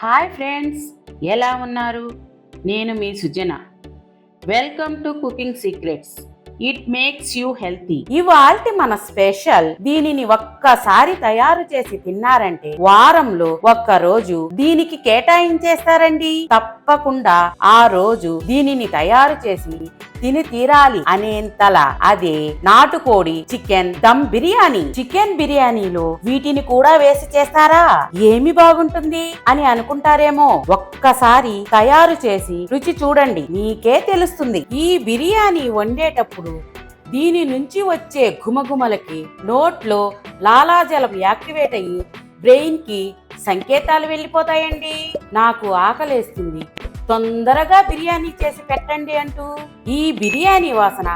Hi friends ఎలా ఉన్నారు? నేను మీ Sujana. Welcome to cooking secrets it makes you healthy ఇవాల్టి మన స్పెషల్ దీనిని ఒక్కసారి తయారు చేసి తిన్నారంటే వారంలో ఒక్క రోజు దీనికి కేటాయించేస్తారండి. తప్పకుండా ఆ రోజు దీనిని తయారు చేసి తిని తీరాలి అనేంతల అదే నాటుకోడి చికెన్ దమ్ బిర్యానీ. చికెన్ బిర్యానీలో వీటిని కూడా వేసి చేస్తారా? ఏమి బాగుంటుంది అని అనుకుంటారేమో. ఒక్కసారి తయారు చేసి రుచి చూడండి. మీకే తెలుస్తుంది. ఈ బిర్యానీ వండేటప్పుడు దీని నుంచి వచ్చే ఘుమఘుమలకి నోట్లో లాలాజలం యాక్టివేట్ అయ్యి బ్రెయిన్కి సంకేతాలు వెళ్ళిపోతాయండి. నాకు ఆకలేస్తుంది. తొందరగా బిర్యానీ చేసి పెట్టండి అంటూ ఈ బిర్యానీ వాసన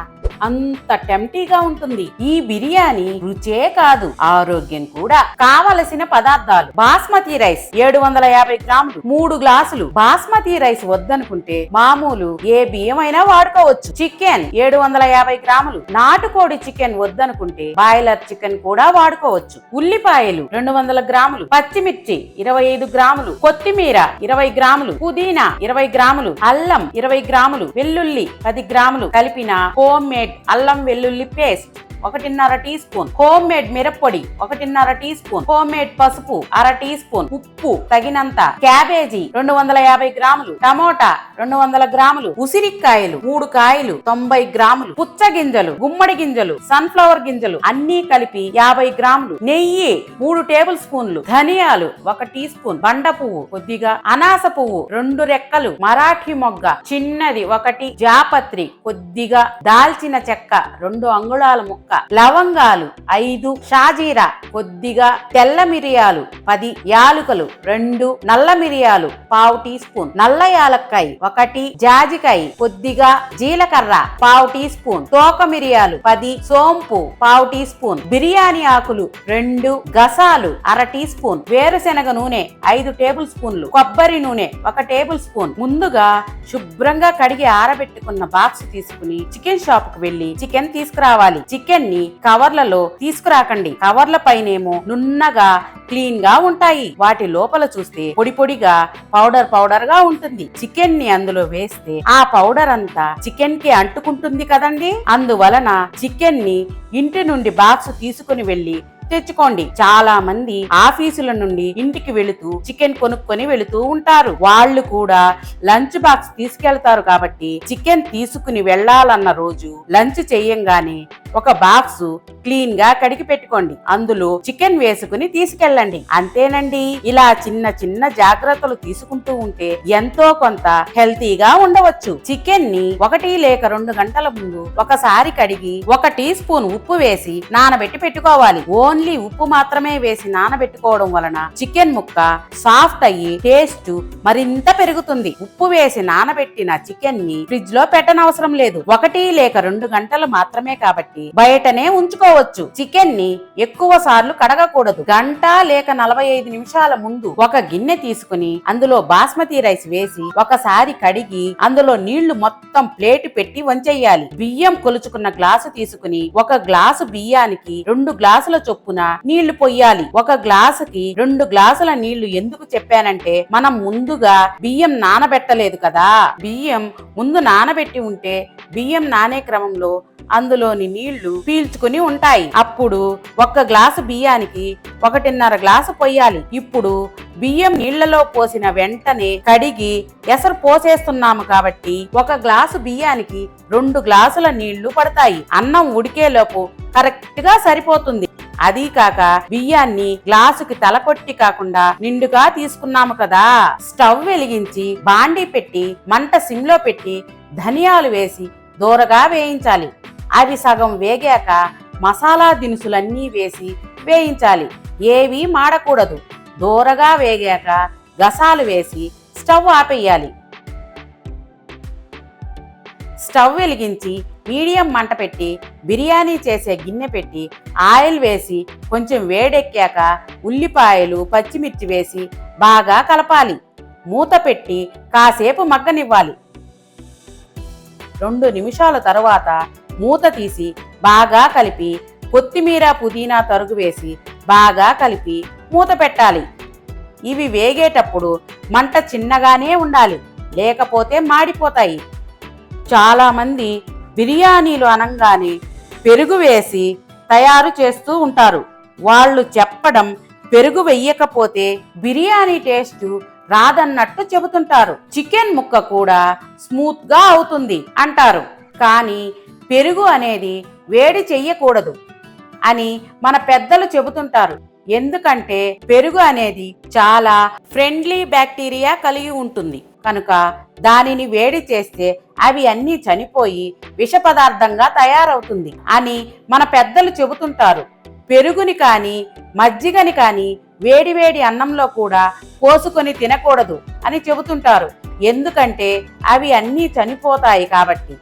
అంత టెంటీగా ఉంటుంది. ఈ బిర్యానీ రుచే కాదు ఆరోగ్యం కూడా. కావలసిన పదార్థాలు. బాస్మతి రైస్ ఏడు వందల యాభై గ్రాములు. మూడు గ్లాసులు. బాస్మతి రైస్ వద్దనుకుంటే మామూలు ఏ బియ్యమైనా వాడుకోవచ్చు. చికెన్ ఏడు వందల యాభై గ్రాములు. నాటుకోడి చికెన్ వద్దనుకుంటే బాయిలర్ చికెన్ కూడా వాడుకోవచ్చు. ఉల్లిపాయలు రెండు వందల గ్రాములు. పచ్చిమిర్చి ఇరవై ఐదు గ్రాములు. కొత్తిమీర ఇరవై గ్రాములు. పుదీనా ఇరవై గ్రాములు. అల్లం ఇరవై గ్రాములు. వెల్లుల్లి పది గ్రాములు. కలిపిన హోమ్ మేడ్ అల్లం వెల్లుల్లి పేస్ట్. ఒకటిన్నర టీ స్పూన్ హోమ్ మేడ్ మిరప్పొడి ఒకటిన్నర టీ స్పూన్ హోమ్ మేడ్ పసుపు అర టీ స్పూన్ ఉప్పు తగినంత క్యాబేజీ రెండు వందల యాభై గ్రాములు టమోటా రెండు వందల గ్రాములు ఉసిరికాయలు మూడు కాయలు తొంభై గ్రాములు పుచ్చ గింజలు గుమ్మడి గింజలు సన్ఫ్లవర్ గింజలు అన్నీ కలిపి యాభై గ్రాములు నెయ్యి మూడు టేబుల్ స్పూన్లు ధనియాలు ఒక టీ స్పూన్ బండ పువ్వు కొద్దిగా అనాస పువ్వు రెండు రెక్కలు మరాఠీ మొగ్గ చిన్నది ఒకటి జాపత్రి కొద్దిగా దాల్చిన చెక్క రెండు అంగుళాల ముక్క లవంగాలు ఐదు షాజీరా కొద్దిగా తెల్ల మిరియాలు పది యాలుకలు రెండు నల్ల మిరియాలు పావు టీ స్పూన్. నల్ల యాలక్కాయ ఒకటి జాజికాయ కొద్దిగా జీలకర్ర పావు టీ స్పూన్. తోక మిరియాలు పది సోంపు పావు టీ స్పూన్. బిర్యానీ ఆకులు రెండు గసాలు అర టీ స్పూన్. వేరుశెనగ నూనె ఐదు టేబుల్ స్పూన్లు. కొబ్బరి నూనె ఒక టేబుల్ స్పూన్. ముందుగా శుభ్రంగా కడిగి ఆరబెట్టుకున్న బాక్స్ తీసుకుని చికెన్ షాప్కు వెళ్ళి చికెన్ తీసుకురావాలి. చికెన్ ని కవర్లలో తీసుకురాకండి. కవర్ల పైనేమో నున్నగా క్లీన్గా ఉంటాయి. వాటి లోపల చూస్తే పొడి పొడిగా పౌడర్ పౌడర్గా ఉంటుంది. చికెన్ని అందులో వేస్తే ఆ పౌడర్ అంతా చికెన్కి అంటుకుంటుంది కదండి? అందువలన చికెన్ని ఇంటి నుండి బాక్స్ తీసుకుని వెళ్ళి తెచ్చుకోండి చాలా మంది ఆఫీసుల నుండి ఇంటికి వెళుతూ చికెన్ కొనుక్కొని వెళుతూ ఉంటారు. వాళ్ళు కూడా లంచ్ బాక్స్ తీసుకెళ్తారు కాబట్టి చికెన్ తీసుకుని వెళ్ళాలన్న రోజు లంచ్ చెయ్యంగానే ఒక బాక్స్ క్లీన్గా కడిగి పెట్టుకోండి. అందులో చికెన్ వేసుకుని తీసుకెళ్ళండి. అంతేనండి. ఇలా చిన్న చిన్న జాగ్రత్తలు తీసుకుంటూ ఉంటే ఎంతో కొంత హెల్తీగా ఉండవచ్చు. చికెన్ని ఒకటి లేక రెండు గంటల ముందు ఒకసారి కడిగి ఒక టీ స్పూన్ ఉప్పు వేసి నానబెట్టి పెట్టుకోవాలి. ఓన్ ఓన్లీ ఉప్పు మాత్రమే వేసి నానబెట్టుకోవడం వలన చికెన్ ముక్క సాఫ్ట్ అయ్యి టేస్ట్ మరింత పెరుగుతుంది. ఉప్పు వేసి నానబెట్టిన చికెన్ని ఫ్రిడ్జ్లో పెట్టనవసరం లేదు. ఒకటి లేక రెండు గంటలు మాత్రమే కాబట్టి బయటనే ఉంచుకోవచ్చు. చికెన్ని ఎక్కువ సార్లు కడగకూడదు. గంట లేక నలభై ఐదు నిమిషాల ముందు ఒక గిన్నె తీసుకుని అందులో బాస్మతి రైస్ వేసి ఒకసారి కడిగి అందులో నీళ్ళు మొత్తం ప్లేట్ పెట్టి వంచెయ్యాలి బియ్యం కొలుచుకున్న గ్లాసు తీసుకుని ఒక గ్లాసు బియ్యానికి రెండు గ్లాసుల చొప్పు చొప్పున నీళ్ళు పొయ్యాలి. ఒక గ్లాసుకి రెండు గ్లాసుల నీళ్ళు ఎందుకు చెప్పానంటే మనం ముందుగా బియ్యం నానబెట్టలేదు కదా. బియ్యం ముందు నానబెట్టి ఉంటే బియ్యం నానే క్రమంలో అందులోని నీళ్ళు పీల్చుకుని ఉంటాయి. అప్పుడు ఒక్క గ్లాసు బియ్యానికి ఒకటిన్నర గ్లాసు పొయ్యాలి. ఇప్పుడు బియ్యం నీళ్ళలో పోసిన వెంటనే కడిగి ఎసరు పోసేస్తున్నాము కాబట్టి ఒక గ్లాసు బియ్యానికి రెండు గ్లాసుల నీళ్ళు పడతాయి. అన్నం ఉడికేలోపు కరెక్ట్గా సరిపోతుంది. అదీ కాక బియ్యాన్ని గ్లాసుకి తలకొట్టి కాకుండా నిండుగా తీసుకున్నాము కదా. స్టవ్ వెలిగించి బాండీ పెట్టి మంట సిమ్లో పెట్టి ధనియాలు వేసి దూరగా వేయించాలి. అవి సగం వేగాక మసాలా దినుసులన్నీ వేసి వేయించాలి. ఏవి మాడకూడదు. దూరగా వేగాక గసాలు వేసి స్టవ్ ఆపేయాలి. స్టవ్ వెలిగించి మీడియం మంట పెట్టి బిర్యానీ చేసే గిన్నె పెట్టి ఆయిల్ వేసి కొంచెం వేడెక్కాక ఉల్లిపాయలు పచ్చిమిర్చి వేసి బాగా కలపాలి. మూత పెట్టి కాసేపు మగ్గనివ్వాలి. రెండు నిమిషాల తరువాత మూత తీసి బాగా కలిపి కొత్తిమీర పుదీనా తరుగు వేసి బాగా కలిపి మూత పెట్టాలి. ఇవి వేగేటప్పుడు మంట చిన్నగానే ఉండాలి లేకపోతే మాడిపోతాయి. చాలామంది బిర్యానీలు అనంగానే పెరుగు వేసి తయారు చేస్తూ ఉంటారు. వాళ్ళు చెప్పడం పెరుగు వెయ్యకపోతే బిర్యానీ టేస్ట్ రాదన్నట్టు చెబుతుంటారు. చికెన్ ముక్క కూడా స్మూత్గా అవుతుంది అంటారు. కానీ పెరుగు అనేది వేడి చెయ్యకూడదు అని మన పెద్దలు చెబుతుంటారు. ఎందుకంటే పెరుగు అనేది చాలా ఫ్రెండ్లీ బ్యాక్టీరియా కలిగి ఉంటుంది. కనుక దానిని వేడి చేస్తే అవి అన్నీ చనిపోయి విష పదార్థంగా తయారవుతుంది అని మన పెద్దలు చెబుతుంటారు. పెరుగుని కానీ మజ్జిగని కానీ వేడివేడి అన్నంలో కూడా కోసుకొని తినకూడదు అని చెబుతుంటారు. ఎందుకంటే అవి అన్నీ చనిపోతాయి కాబట్టి.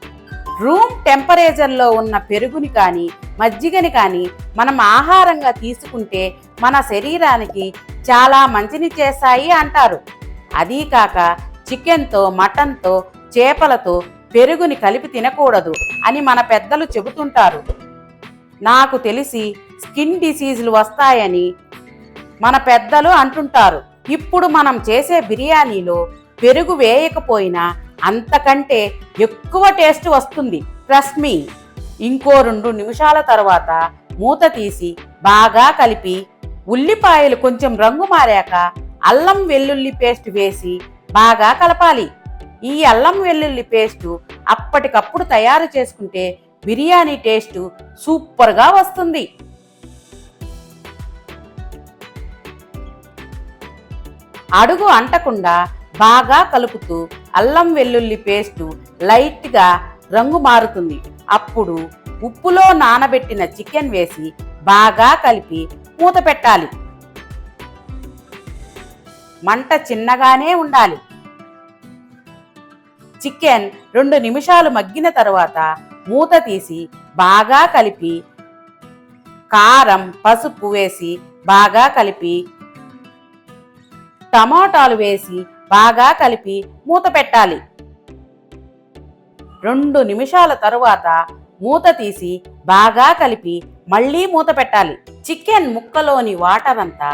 రూమ్ టెంపరేచర్లో ఉన్న పెరుగుని కానీ మజ్జిగని కానీ మనం ఆహారంగా తీసుకుంటే మన శరీరానికి చాలా మంచిని చేస్తాయి అంటారు. అదీ కాక చికెన్తో మటన్తో చేపలతో పెరుగుని కలిపి తినకూడదు అని మన పెద్దలు చెబుతుంటారు. నాకు తెలిసి స్కిన్ డిసీజులు వస్తాయని మన పెద్దలు అంటుంటారు. ఇప్పుడు మనం చేసే బిర్యానీలో పెరుగు వేయకపోయినా అంతకంటే ఎక్కువ టేస్ట్ వస్తుంది. ట్రస్ట్ మీ ఇంకో రెండు నిమిషాల తర్వాత మూత తీసి బాగా కలిపి ఉల్లిపాయలు కొంచెం రంగు మారాక అల్లం వెల్లుల్లి పేస్ట్ వేసి బాగా కలపాలి. ఈ అల్లం వెల్లుల్లి పేస్టు అప్పటికప్పుడు తయారు చేసుకుంటే బిర్యానీ టేస్ట్ సూపర్గా వస్తుంది. అడుగు అంటకుండా బాగా కలుపుతూ అల్లం వెల్లుల్లి పేస్టు లైట్గా రంగు మారుతుంది. అప్పుడు ఉప్పులో నానబెట్టిన చికెన్ వేసి బాగా కలిపి మూత పెట్టాలి. మంట చిన్నగానే ఉండాలి. చికెన్ రెండు నిమిషాలు మగ్గిన తర్వాత మూత తీసి బాగా కలిపి కారం పసుపు వేసి బాగా కలిపి టమాటాలు వేసి బాగా కలిపి మూత పెట్టాలి. రెండు నిమిషాల తరువాత మూత తీసి బాగా కలిపి మళ్ళీ మూత పెట్టాలి. చికెన్ ముక్కలోని వాటర్ అంతా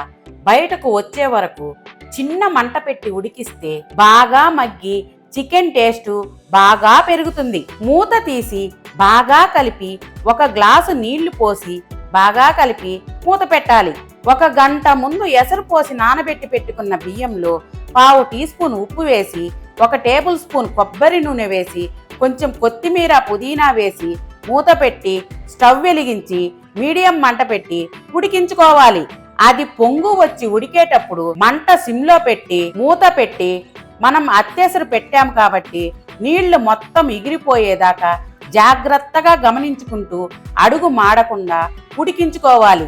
బయటకు వచ్చే వరకు చిన్న మంట పెట్టి ఉడికిస్తే బాగా మగ్గి చికెన్ టేస్ట్ బాగా పెరుగుతుంది. మూత తీసి బాగా కలిపి ఒక గ్లాసు నీళ్ళు పోసి బాగా కలిపి మూత పెట్టాలి. ఒక గంట ముందు ఎసరు పోసి నానబెట్టి పెట్టుకున్న బియ్యంలో పావు టీ స్పూన్ ఉప్పు వేసి ఒక టేబుల్ స్పూన్ కొబ్బరి నూనె వేసి కొంచెం కొత్తిమీర పుదీనా వేసి మూత పెట్టి స్టవ్ వెలిగించి మీడియం మంట పెట్టి ఉడికించుకోవాలి. అది పొంగు వచ్చి ఉడికేటప్పుడు మంట సిమ్లో పెట్టి మూత పెట్టి మనం అత్యసరు పెట్టాం కాబట్టి నీళ్ళు మొత్తం ఎగిరిపోయేదాకా జాగ్రత్తగా గమనించుకుంటూ అడుగు మాడకుండా ఉడికించుకోవాలి.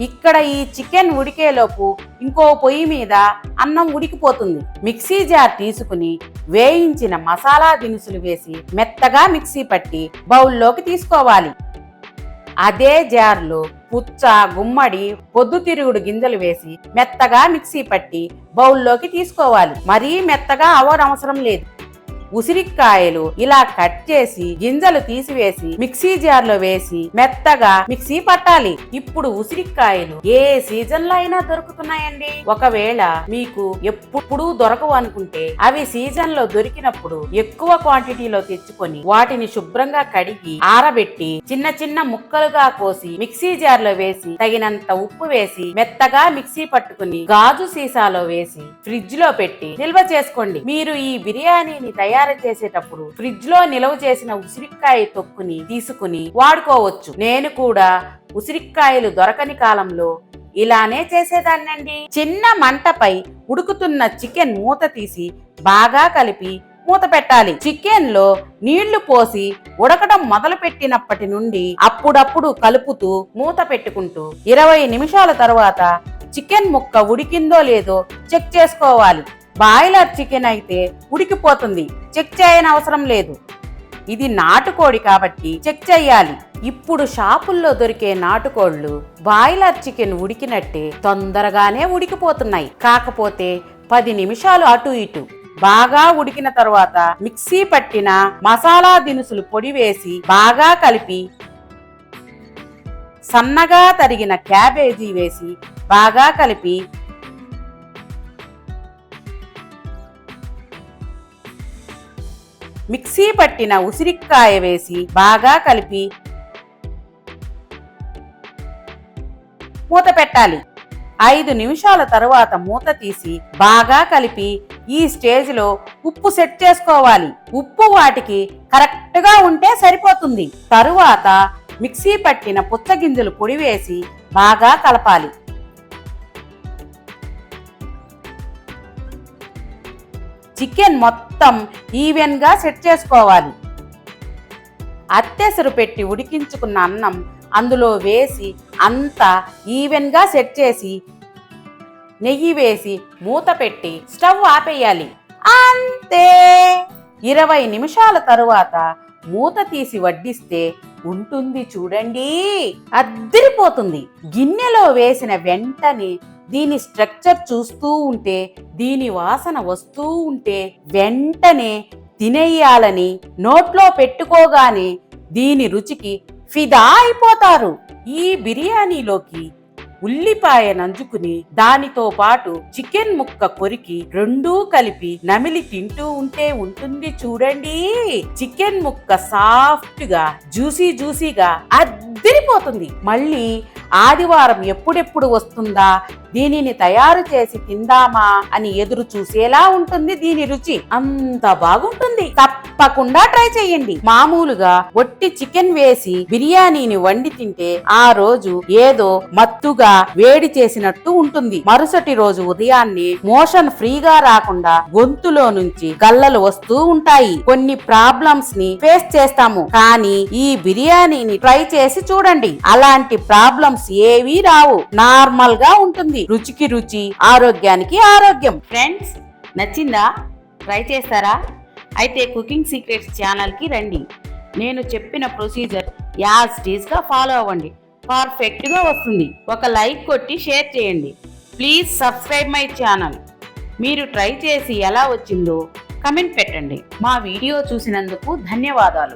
ఇక్కడ ఈ చికెన్ ఉడికేలోపు ఇంకో పొయ్యి మీద అన్నం ఉడికిపోతుంది. మిక్సీ జార్ తీసుకుని వేయించిన మసాలా దినుసులు వేసి మెత్తగా మిక్సీ పట్టి బౌల్లోకి తీసుకోవాలి. అదే జార్లో పుచ్చ గుమ్మడి పొద్దుతిరుగుడు గింజలు వేసి మెత్తగా మిక్సీ పట్టి బౌల్లోకి తీసుకోవాలి. మరీ మెత్తగా అవనవసరం లేదు. ఉసిరికాయలు ఇలా కట్ చేసి గింజలు తీసివేసి మిక్సీ జార్లో వేసి మెత్తగా మిక్సీ పట్టాలి. ఇప్పుడు ఉసిరికాయలు ఏ సీజన్లో అయినా దొరుకుతున్నాయండి. ఒకవేళ మీకు ఎప్పుడు దొరకవు అనుకుంటే అవి సీజన్లో దొరికినప్పుడు ఎక్కువ క్వాంటిటీలో తెచ్చుకొని వాటిని శుభ్రంగా కడిగి ఆరబెట్టి చిన్న చిన్న ముక్కలుగా కోసి మిక్సీ జార్లో వేసి తగినంత ఉప్పు వేసి మెత్తగా మిక్సీ పట్టుకుని గాజు సీసాలో వేసి ఫ్రిడ్జ్లో పెట్టి నిల్వ చేసుకోండి. మీరు ఈ బిర్యానీని తయారు చేసేటప్పుడు ఫ్రిడ్జ్లో నిల్వ చేసిన ఉసిరికాయ తొక్కుని తీసుకుని వాడుకోవచ్చు. నేను కూడా ఉసిరికాయలు దొరకని కాలంలో ఇలానే చేసేదాన్నండి. చిన్న మంటపై ఉడుకుతున్న చికెన్ మూత తీసి బాగా కలిపి మూత పెట్టాలి. చికెన్లో నీళ్ళు పోసి ఉడకడం మొదలు పెట్టినప్పటి నుండి అప్పుడప్పుడు కలుపుతూ మూత పెట్టుకుంటూ ఇరవై నిమిషాల తరువాత చికెన్ ముక్క ఉడికిందో లేదో చెక్ చేసుకోవాలి. బాయిలర్ చికెన్ అయితే ఉడికిపోతుంది. చెక్ చేయని అవసరం లేదు. ఇది నాటుకోడి కాబట్టి చెక్ చేయాలి. ఇప్పుడు షాపుల్లో దొరికే నాటుకోళ్ళు బాయిలర్ చికెన్ ఉడికినట్టే తొందరగానే ఉడికిపోతున్నాయి. కాకపోతే పది నిమిషాలు అటు ఇటు. బాగా ఉడికిన తర్వాత మిక్సీ పట్టిన మసాలా దినుసులు పొడి వేసి బాగా కలిపి సన్నగా తరిగిన క్యాబేజీ వేసి బాగా కలిపి మిక్సీ పట్టిన ఉసిరికాయ వేసి బాగా కలిపి మూత పెట్టాలి. ఐదు నిమిషాల తరువాత మూత తీసి బాగా కలిపి ఈ స్టేజ్లో ఉప్పు సెట్ చేసుకోవాలి. ఉప్పు వాటికి కరెక్ట్గా ఉంటే సరిపోతుంది. తరువాత మిక్సీ పట్టిన పుచ్చగింజలు పొడి వేసి బాగా కలపాలి. చికెన్ మొత్తం ఈవెన్గా సెట్ చేసుకోవాలి. అత్తెసరు పెట్టి ఉడికించుకున్న అన్నం అందులో వేసి అంతా ఈవెన్గా సెట్ చేసి నెయ్యి వేసి మూత పెట్టి స్టవ్ ఆపేయాలి. అంతే! ఇరవై నిమిషాల తరువాత మూత తీసి వడ్డిస్తే ఉంటుంది చూడండి. అద్దరిపోతుంది. గిన్నెలో వేసిన వెంటనే దీని స్ట్రక్చర్ చూస్తూ ఉంటే దీని వాసన వస్తూ ఉంటే వెంటనే తినేయాలని నోట్లో పెట్టుకోగానే దీని రుచికి ఫిదా అయిపోతారు. ఈ బిర్యానీలోకి ఉల్లిపాయ నంజుకుని దానితో పాటు చికెన్ ముక్క కొరికి రెండూ కలిపి నమిలి తింటూ ఉంటే ఉంటుంది చూడండి. చికెన్ ముక్క సాఫ్ట్గా జ్యూసీ జ్యూసీగా అద్దరిపోతుంది. మళ్ళీ ఆదివారం ఎప్పుడెప్పుడు వస్తుందా? దీనిని తయారు చేసి తిందామా? అని ఎదురు చూసేలా ఉంటుంది దీని రుచి. అంత బాగుంటుంది. తప్పకుండా ట్రై చేయండి. మామూలుగా ఒట్టి చికెన్ వేసి బిర్యానీని వండి తింటే ఆ రోజు ఏదో మత్తుగా వేడి చేసినట్టు ఉంటుంది. మరుసటి రోజు ఉదయాన్నే మోషన్ ఫ్రీగా రాకుండా గొంతులో నుంచి గల్లలు వస్తూ ఉంటాయి. కొన్ని ప్రాబ్లమ్స్ని ఫేస్ చేస్తాము. కానీ ఈ బిర్యానీని ట్రై చేసి చూడండి. అలాంటి ప్రాబ్లమ్స్ ఏవీ రావు. నార్మల్గా ఉంటుంది. రుచికి రుచి ఆరోగ్యానికి ఆరోగ్యం. ఫ్రెండ్స్ నచ్చిందా? ట్రై చేస్తారా? అయితే కుకింగ్ సీక్రెట్స్ ఛానల్కి రండి. నేను చెప్పిన ప్రొసీజర్ యాజ్గా ఫాలో అవ్వండి. పర్ఫెక్ట్గా వస్తుంది. ఒక లైక్ కొట్టి షేర్ చేయండి. ప్లీజ్ సబ్స్క్రైబ్ మై ఛానల్ మీరు ట్రై చేసి ఎలా వచ్చిందో కమెంట్ పెట్టండి. మా వీడియో చూసినందుకు ధన్యవాదాలు.